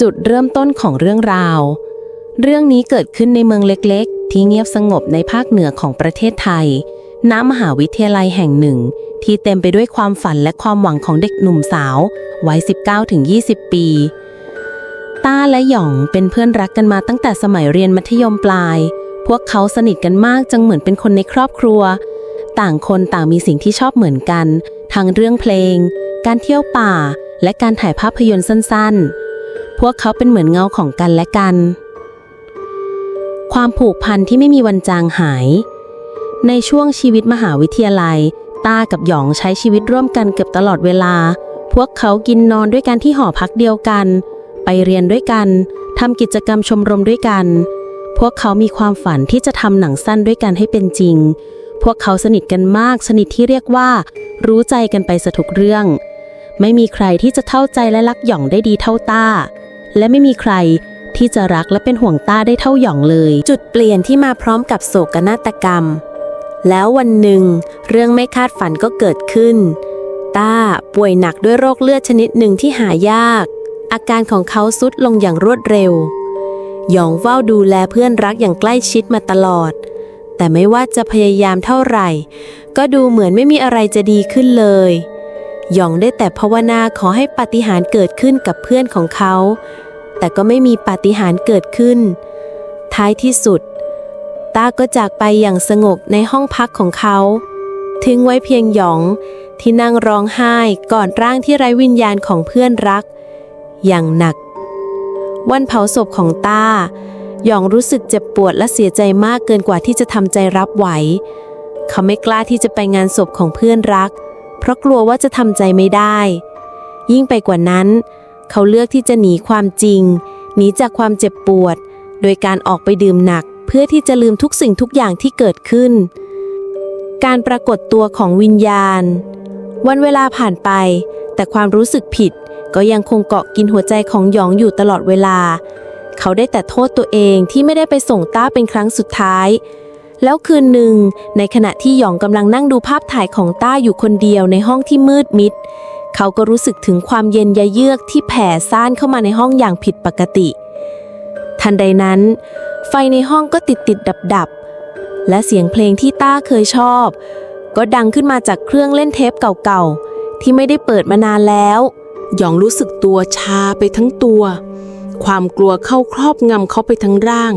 จุดเริ่มต้นของเรื่องราว เรื่องนี้เกิดขึ้นในเมืองเล็กๆ ที่เงียบสงบในภาคเหนือของประเทศไทย ณ มหาวิทยาลัยแห่งหนึ่ง ที่เต็มไปด้วยความฝันและความหวังของเด็กหนุ่มสาววัย 19-20 ปี ต้าและหยองเป็นเพื่อนรักกันมาตั้งแต่สมัยเรียนมัธยมปลาย พวกเขาสนิทกันมากจังเหมือนเป็นคนในครอบครัว ต่างคนต่างมีสิ่งที่ชอบเหมือนกัน ทั้งเรื่องเพลง การเที่ยวป่า และการถ่ายภาพยนตร์สั้นๆ พวกเขาเป็นเหมือนเงาของกันและกัน ความผูกพันที่ไม่มีวันจางหาย ในช่วงชีวิตมหาวิทยาลัยต้ากับหยองใช้ชีวิตร่วมกันเกือบตลอดเวลา พวกเขากินนอนด้วยกันที่หอพักเดียวกัน ไปเรียนด้วยกันทำกิจกรรมชมรมด้วยกัน พวกเขามีความฝันที่จะทำหนังสั้นด้วยกันให้เป็นจริง พวกเขาสนิทกันมาก สนิทที่เรียกว่า รู้ใจกันไปสะทุกเรื่อง ไม่มีใครที่จะเท่าใจและรักหย่องได้ดีเท่าต้า และไม่มีใครที่จะรักและเป็นห่วงต้าได้เท่าหย่องเลย จุดเปลี่ยนที่มาพร้อมกับโศกนาฏกรรม แล้ววันหนึ่ง เรื่องไม่คาดฝันก็เกิดขึ้น ต้าป่วยหนักด้วยโรคเลือดชนิดหนึ่งที่หายาก อาการของเขาทรุดลงอย่างรวดเร็ว หยองเฝ้าดูแลเพื่อนรักอย่างใกล้ชิดมาตลอด แต่ไม่ว่าจะพยายามเท่าไหร่ ก็ดูเหมือนไม่มีอะไรจะดีขึ้นเลยหยองได้แต่ภาวนาขอให้ปาฏิหาริย์เกิดขึ้นกับเพื่อนของเขา แต่ก็ไม่มีปาฏิหาริย์เกิดขึ้น ท้ายที่สุด ต้าก็จากไปอย่างสงบในห้องพักของเขา ทิ้งไว้เพียงหยองที่นั่งร้องไห้ก่อนร่างที่ไร้วิญญาณของเพื่อนรัก อย่างหนัก วันเผาศพของต้า หยองรู้สึกเจ็บปวดและเสียใจมากเกินกว่าที่จะทำใจรับไหว เขาไม่กล้าที่จะไปงานศพของเพื่อนรัก เพราะกลัวว่าจะทำใจไม่ได้ ยิ่งไปกว่านั้น เขาเลือกที่จะหนีความจริง หนีจากความเจ็บปวด โดยการออกไปดื่มหนัก เพื่อที่จะลืมทุกสิ่งทุกอย่างที่เกิดขึ้น การปรากฏตัวของวิญญาณ วันเวลาผ่านไป แต่ความรู้สึกผิดก็ยังคงเกาะกินหัวใจของหยองอยู่ตลอดเวลา เขาได้แต่โทษตัวเองที่ไม่ได้ไปส่งต้าเป็นครั้งสุดท้าย แล้วคืนหนึ่ง ในขณะที่หยองกำลังนั่งดูภาพถ่ายของต้าอยู่คนเดียวในห้องที่มืดมิด เขาก็รู้สึกถึงความเย็นยะเยือกที่แผ่ซ่านเข้ามาในห้องอย่างผิดปกติ ทันใดนั้น ไฟในห้องก็ติดติดดับดับและเสียงเพลงที่ต้าเคยชอบ ก็ดังขึ้นมาจากเครื่องเล่นเทปเก่าๆ ที่ไม่ได้เปิดมานานแล้วหยองรู้สึกตัวชาไปทั้งตัว ความกลัวเข้าครอบงำเขาไปทั้งร่าง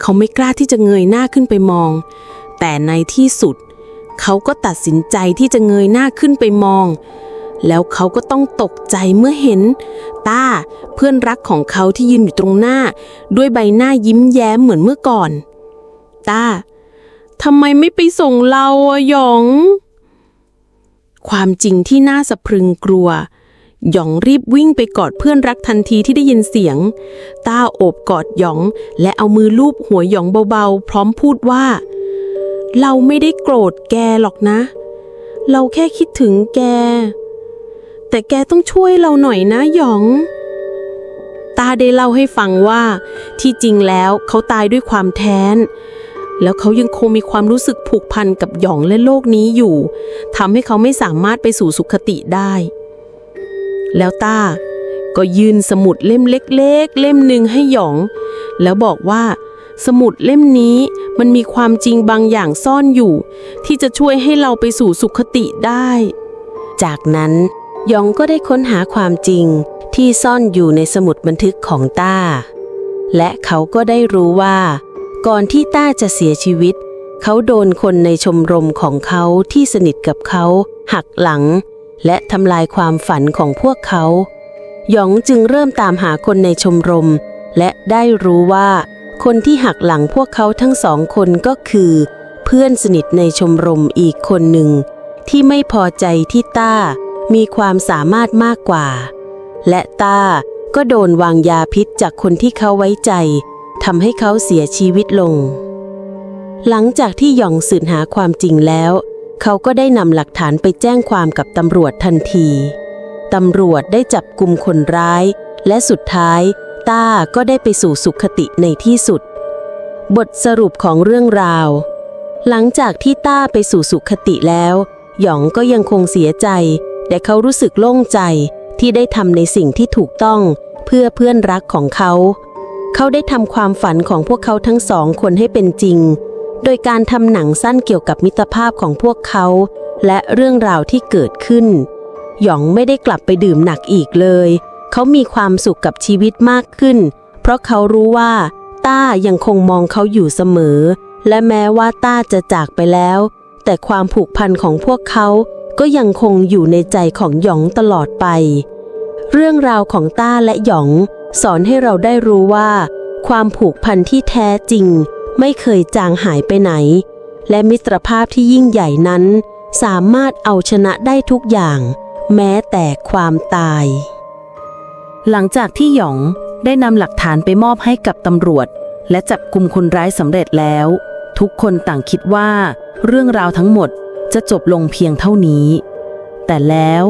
เขาไม่กล้าที่จะเงยหน้าขึ้นไปมอง แต่ในที่สุด เขาก็ตัดสินใจที่จะเงยหน้าขึ้นไปมอง แล้วเขาก็ต้องตกใจเมื่อเห็น ต้าเพื่อนรักของเขาที่ยืนอยู่ตรงหน้า ด้วยใบหน้ายิ้มแย้มเหมือนเมื่อก่อน ต้าทำไมไม่ไปส่งเราอะหยอง ความจริงที่น่าสะพรึงกลัว หยองรีบวิ่งไปกอดเพื่อนรักทันทีที่ได้ยินเสียง ต้าโอบกอดหยอง และเอามือลูบหัวหยองเบาๆ พร้อมพูดว่า เราไม่ได้โกรธแกหรอกนะ เราแค่คิดถึงแก แต่แกต้องช่วยเราหน่อยนะหยอง ตาได้เล่าให้ฟังว่า ที่จริงแล้วเขาตายด้วยความแท้น แล้วเขายังคงมีความรู้สึกผูกพันกับหยองและโลกนี้อยู่ทำให้เขาไม่สามารถไปสู่สุขติได้ แล้วตาก็ยืนสมุดเล่มเล็ก ๆ เล่มหนึ่งให้หยอง แล้วบอกว่าสมุดเล่มนี้มันมีความจริงบางอย่างซ่อนอยู่ ที่จะช่วยให้เราไปสู่สุขติได้ จากนั้น ยองก็ได้ค้นหาความจริงที่ซ่อนอยู่ในสมุดบันทึกของต้า และเขาก็ได้รู้ว่า ก่อนที่ต้าจะเสียชีวิต เขาโดนคนในชมรมของเขาที่สนิทกับเขา หักหลัง และทำลายความฝันของพวกเขาหยองจึงเริ่มตามหาคนในชมรม และได้รู้ว่า คนที่หักหลังพวกเขาทั้งสองคนก็คือ เพื่อนสนิทในชมรมอีกคนหนึ่ง ที่ไม่พอใจที่ต้า มีความสามารถมากกว่า และต้าก็โดนวางยาพิษจากคนที่เขาไว้ใจทำให้เขาเสียชีวิตลง หลังจากที่หยองสืบหาความจริงแล้ว เขาก็ได้นำหลักฐานไปแจ้งความกับตำรวจทันทีตำรวจได้จับกลุ่มคนร้าย และสุดท้ายต้าก็ได้ไปสู่สุขติในที่สุด บทสรุปของเรื่องราว หลังจากที่ต้าไปสู่สุขติแล้ว หยองก็ยังคงเสียใจ แต่เขารู้สึกโล่งใจที่ได้ทำในสิ่งที่ถูกต้องเพื่อเพื่อนรักของเขา เขาได้ทำความฝันของพวกเขาทั้งสองคนให้เป็นจริง โดยการทำหนังสั้นเกี่ยวกับมิตรภาพของพวกเขา และเรื่องราวที่เกิดขึ้น หยองไม่ได้กลับไปดื่มหนักอีกเลย เขามีความสุขกับชีวิตมากขึ้น เพราะเขารู้ว่าต้ายังคงมองเขาอยู่เสมอ และแม้ว่าต้าจะจากไปแล้ว แต่ความผูกพันของพวกเขา ก็ยังคงอยู่ในใจของหยองตลอดไป เรื่องราวของต้าและหยอง สอนให้เราได้รู้ว่า ความผูกพันที่แท้จริง ไม่เคยจางหายไปไหน และมิตรภาพที่ยิ่งใหญ่นั้น สามารถเอาชนะได้ทุกอย่าง แม้แต่ความตาย หลังจากที่หยองได้นำหลักฐานไปมอบให้กับตำรวจ และจับกลุ่มคนร้ายสำเร็จแล้ว ทุกคนต่างคิดว่า เรื่องราวทั้งหมด จะจบลงเพียงเท่านี้ แต่แล้ว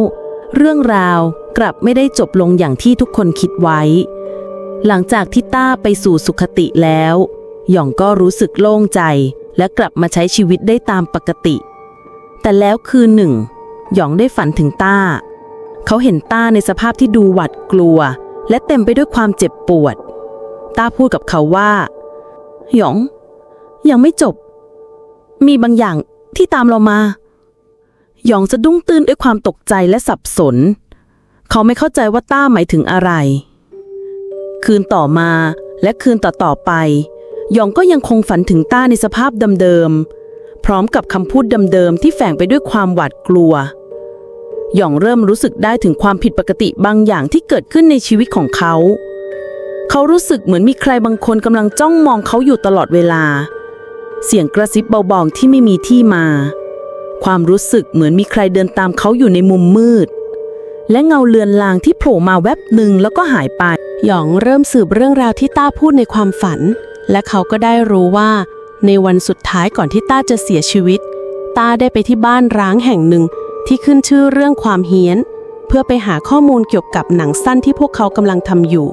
เรื่องราวกลับไม่ได้จบลงอย่างที่ทุกคนคิดไว้ หลังจากที่ต้าไปสู่สุขติแล้ว หยองก็รู้สึกโล่งใจและกลับมาใช้ชีวิตได้ตามปกติ แต่แล้วคืนหนึ่ง หยองได้ฝันถึงต้า เขาเห็นต้าในสภาพที่ดูหวาดกลัว และเต็มไปด้วยความเจ็บปวด ต้าพูดกับเขาว่า หยอง ยังไม่จบ มีบางอย่าง ที่ตามเรามา หยองสะดุ้งตื่นด้วยความตกใจและสับสน เขาไม่เข้าใจว่าต้าหมายถึงอะไร คืนต่อมาและคืนต่อๆไปหยองก็ยังคงฝันถึงต้าในสภาพเดิมๆ พร้อมกับคำพูดเดิมๆ ที่แฝงไปด้วยความหวาดกลัว หยองเริ่มรู้สึกได้ถึงความผิดปกติบางอย่างที่เกิดขึ้นในชีวิตของเขา เขารู้สึกเหมือนมีใครบางคนกำลังจ้องมองเขาอยู่ตลอดเวลา เสียงกระซิบเบาๆที่ไม่มีที่มา ความรู้สึกเหมือนมีใครเดินตามเขาอยู่ในมุมมืด และเงาเลือนลางที่โผล่มาแวบหนึ่งแล้วก็หายไป หยองเริ่มสืบเรื่องราวที่ต้าพูดในความฝัน และเขาก็ได้รู้ว่า ในวันสุดท้ายก่อนที่ต้าจะเสียชีวิต ต้าได้ไปที่บ้านร้างแห่งหนึ่งที่ขึ้นชื่อเรื่องความเฮี้ยน เพื่อไปหาข้อมูลเกี่ยวกับหนังสั้นที่พวกเขากำลังทำอยู่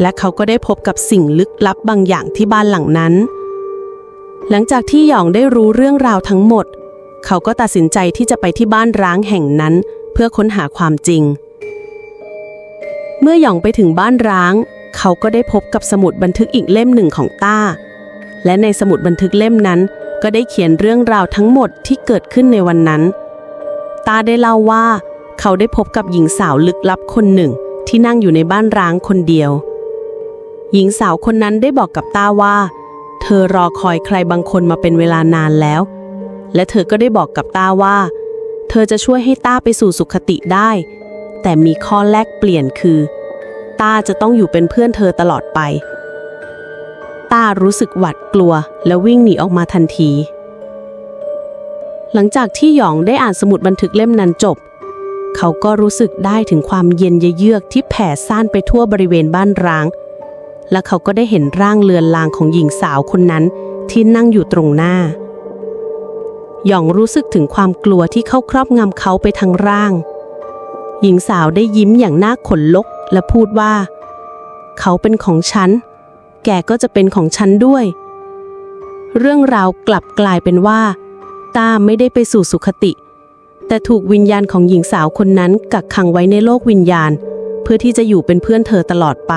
และเขาก็ได้พบกับสิ่งลึกลับบางอย่างที่บ้านหลังนั้น หลังจากที่หยองได้รู้เรื่องราวทั้งหมด เขาก็ตัดสินใจที่จะไปที่บ้านร้างแห่งนั้น เพื่อค้นหาความจริง เมื่อหยองไปถึงบ้านร้าง เขาก็ได้พบกับสมุดบันทึกอีกเล่มหนึ่งของต้า และในสมุดบันทึกเล่มนั้น ก็ได้เขียนเรื่องราวทั้งหมดที่เกิดขึ้นในวันนั้นตาได้เล่าว่า เขาได้พบกับหญิงสาวลึกลับคนหนึ่ง ที่นั่งอยู่ในบ้านร้างคนเดียว หญิงสาวคนนั้นได้บอกกับต้าว่า อรอคอยใครบางคนมาเป็นเวลานานแล้ว และเธอก็ได้บอกกับต้าว่า เธอจะช่วยให้ต้าไปสู่สุขติได้ แต่มีข้อแลกเปลี่ยนคือต้าจะต้องอยู่เป็นเพื่อนเธอตลอดไปต้ารู้สึกหวาดกลัว และวิ่งหนีออกมาทันที หลังจากที่หยองได้อ่านสมุดบันทึกเล่มนั้นจบ เขาก็รู้สึกได้ถึงความเย็นเยือกที่แผ่ซ่านไปทั่วบริเวณบ้านร้าง และเขาก็ได้เห็นร่างเลือนลางของหญิงสาวคนนั้นที่นั่งอยู่ตรงหน้า หยองรู้สึกถึงความกลัวที่เข้าครอบงำเขาไปทั้งร่าง หญิงสาวได้ยิ้มอย่างน่าขนลุกและพูดว่า เขาเป็นของฉัน แกก็จะเป็นของฉันด้วย เรื่องราวกลับกลายเป็นว่าต้าไม่ได้ไปสู่สุขติ แต่ถูกวิญญาณของหญิงสาวคนนั้นกักขังไว้ในโลกวิญญาณ เพื่อที่จะอยู่เป็นเพื่อนเธอตลอดไป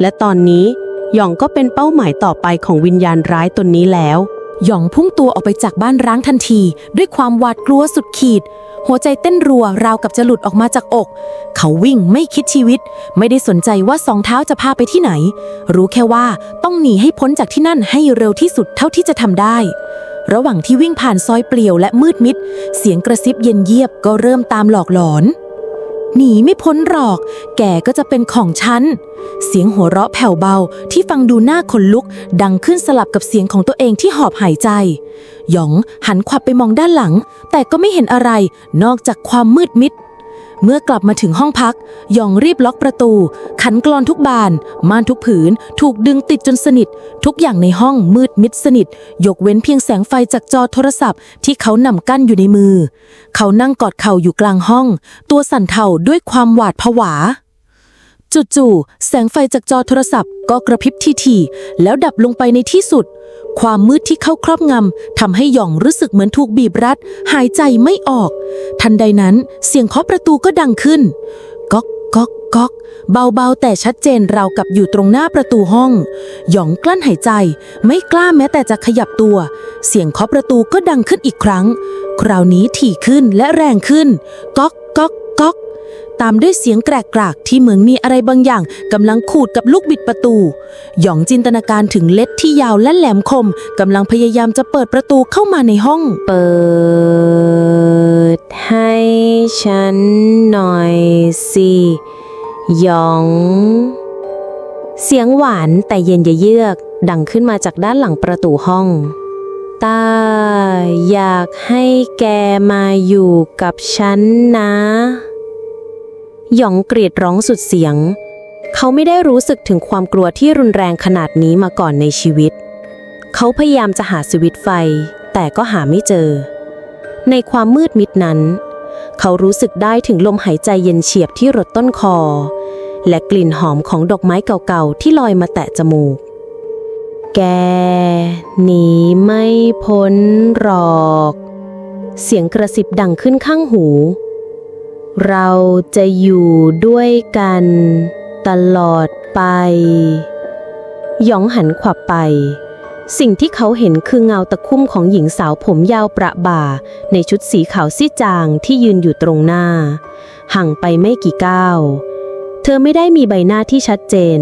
และตอนนี้หยองก็เป็นเป้าหมายต่อไปของวิญญาณร้ายตนนี้แล้ว หยองพุ่งตัวออกไปจากบ้านร้างทันที ด้วยความหวาดกลัวสุดขีด หัวใจเต้นรัวราวกับจะหลุดออกมาจากอก เขาวิ่งไม่คิดชีวิต ไม่ได้สนใจว่าสองเท้าจะพาไปที่ไหน รู้แค่ว่าต้องหนีให้พ้นจากที่นั่นให้เร็วที่สุดเท่าที่จะทำได้ ระหว่างที่วิ่งผ่านซอยเปลี่ยวและมืดมิด เสียงกระซิบเย็นเยียบก็เริ่มตามหลอกหลอนหนีไม่พ้นหรอก แกก็จะเป็นของฉัน เสียงหัวเราะแผ่วเบาที่ฟังดูหน้าขนลุก ดังขึ้นสลับกับเสียงของตัวเองที่หอบหายใจ หยองหันขวับไปมองด้านหลัง แต่ก็ไม่เห็นอะไรนอกจากความมืดมิด เมื่อกลับมาถึงห้องพัก หยองรีบล็อกประตู ขันกรอนทุกบาน ม่านทุกผืน ถูกดึงติดจนสนิท ทุกอย่างในห้องมืดมิดสนิท ยกเว้นเพียงแสงไฟจากจอโทรศัพท์ที่เขานำกั้นอยู่ในมือ เขานั่งกอดเข่าอยู่กลางห้อง ตัวสั่นเทาด้วยความหวาดผวา จู่ๆแสงไฟจากจอโทรศัพท์ก็กระพริบทีๆแล้วดับลงไปในที่สุด ความมืดที่เข้าครอบงำทำให้หย่องรู้สึกเหมือนถูกบีบรัด หายใจไม่ออก ทันใดนั้นเสียงเคาะประตูก็ดังขึ้นก๊อกก๊อกก๊อกเบาๆ แต่ชัดเจนเราวกับอยู่ตรงหน้าประตูห้อง หยองกลั้นหายใจ ไม่กล้าแม้แต่จะขยับตัว เสียงเคาะประตูก็ดังขึ้นอีกครั้ง คราวนี้ถี่ขึ้นและแรงขึ้น ก๊อกก๊อกก๊อก ตามด้วยเสียงแกรกกรกที่เหมือนมีอะไรบางอย่างกำลังขูดกับลูกบิดประตู หยองจินตนาการถึงเล็ดที่ยาวและแหลมคมกำลังพยายามจะเปิดประตูเข้ามาในห้อง เปิดให้ฉันหน่อยสิหยอง เสียงหวานแต่เย็นเยือกดังขึ้นมาจากด้านหลังประตูห้องตาอยากให้แกมาอยู่กับฉันนะ หยองกรีดร้องสุดเสียง เขาไม่ได้รู้สึกถึงความกลัวที่รุนแรงขนาดนี้มาก่อนในชีวิต เขาพยายามจะหาสวิตไฟ แต่ก็หาไม่เจอ ในความมืดมิดนั้น เขารู้สึกได้ถึงลมหายใจเย็นเฉียบที่รดต้นคอ และกลิ่นหอมของดอกไม้เก่าๆที่ลอยมาแตะจมูก แกหนีไม่พ้นหรอก เสียงกระซิบดังขึ้นข้างหู เราจะอยู่ด้วยกันตลอดไป หยองหันขวับไป สิ่งที่เขาเห็นคือเงาตะคุ่มของหญิงสาวผมยาวประบ่า ในชุดสีขาวซีจางที่ยืนอยู่ตรงหน้า ห่างไปไม่กี่ก้าว เธอไม่ได้มีใบหน้าที่ชัดเจน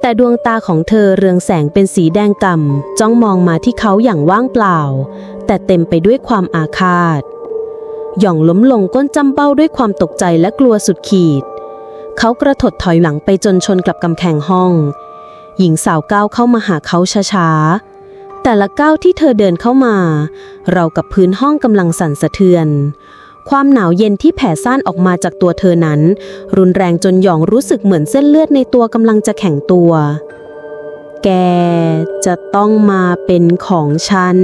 แต่ดวงตาของเธอเรืองแสงเป็นสีแดงก่ำจ้องมองมาที่เขาอย่างว่างเปล่า แต่เต็มไปด้วยความอาฆาต หย่องล้มลงก้นจำเบ้าด้วยความตกใจและกลัวสุดขีด เขากระถดถอยหลังไปจนชนกับกำแพงห้อง หญิงสาวก้าวเข้ามาหาเขาช้าๆ แต่ละก้าวที่เธอเดินเข้ามา เรากับพื้นห้องกำลังสั่นสะเทือน ความหนาวเย็นที่แผ่ซ่านออกมาจากตัวเธอนั้น รุนแรงจนหยองรู้สึกเหมือนเส้นเลือดในตัวกำลังจะแข็งตัว แกจะต้องมาเป็นของฉัน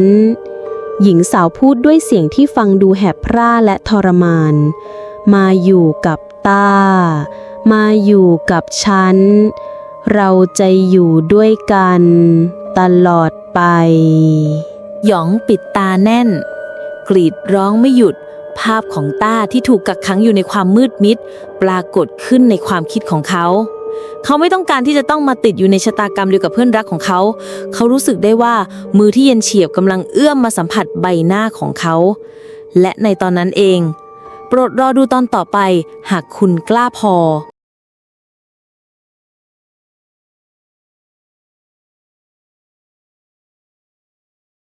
หญิงสาวพูดด้วยเสียงที่ฟังดูแหบพร่าและทรมาน มาอยู่กับตา มาอยู่กับฉัน เราจะอยู่ด้วยกัน ตลอดไป หยองปิดตาแน่น กรีดร้องไม่หยุด ภาพของต้าที่ถูกกักขังอยู่ในความมืดมิด ปรากฏขึ้นในความคิดของเขา เขาไม่ต้องการที่จะต้องมาติดอยู่ในชะตากรรมเดียวกับเพื่อนรักของเขา เขารู้สึกได้ว่ามือที่เย็นเฉียบกำลังเอื้อมมาสัมผัสใบหน้าของเขา และในตอนนั้นเอง โปรดรอดูตอนต่อไปหากคุณกล้าพอ